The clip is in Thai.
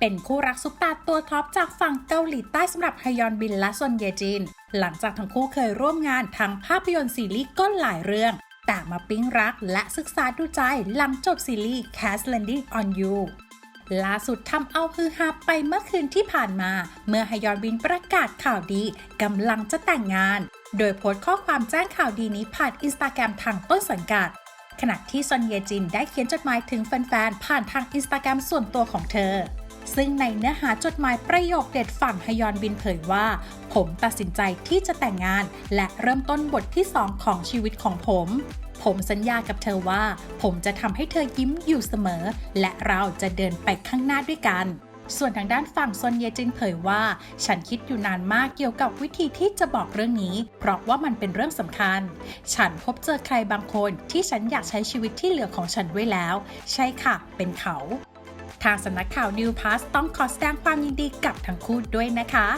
เป็นคู่รักซุปตาตัวท็อปจากฝั่งเกาหลีใต้สำหรับฮยอนบินและซอนเยจิน หลังจากทั้งคู่เคยร่วมงานทางภาพยนตร์ซีรีส์ก็หลายเรื่องแต่มาปิ๊งรักและศึกษาดูใจหลังจบซีรีส์ Cast Landing on You ล่าสุดทำเอาฮือฮาไปเมื่อคืนที่ผ่านมา เมื่อฮยอนบินประกาศข่าวดีกำลังจะแต่งงาน โดยโพสต์ข้อความแจ้งข่าวดีนี้ผ่านอินสตาแกรมทางต้นสังกัด ขณะที่ซอนเยจินได้เขียนจดหมายถึงแฟนๆผ่านทางอินสตาแกรมส่วนตัวของเธอ ซึ่งในเนื้อหาจดหมายประโยคเด็ดฝั่งฮยอนบินเผยว่า ผมตัดสินใจที่จะแต่งงาน และเริ่มต้นบทที่ 2 ของชีวิตของผม ผมสัญญากับเธอว่า ผมจะทำให้เธอยิ้มอยู่เสมอ และเราจะเดินไปข้างหน้าด้วยกันส่วนทางด้านฝั่งซนเยจินเผยว่า ฉันคิดอยู่นานมากเกี่ยวกับวิธีที่จะบอกเรื่องนี้ เพราะว่ามันเป็นเรื่องสำคัญ ฉันพบเจอใครบางคนที่ฉันอยากใช้ชีวิตที่เหลือของฉันไว้แล้ว ใช่ค่ะ เป็นเขา ทางสำนักข่าวนิวพาสต้องขอแสดงความยินดีกับทั้งคู่ด้วยนะคะ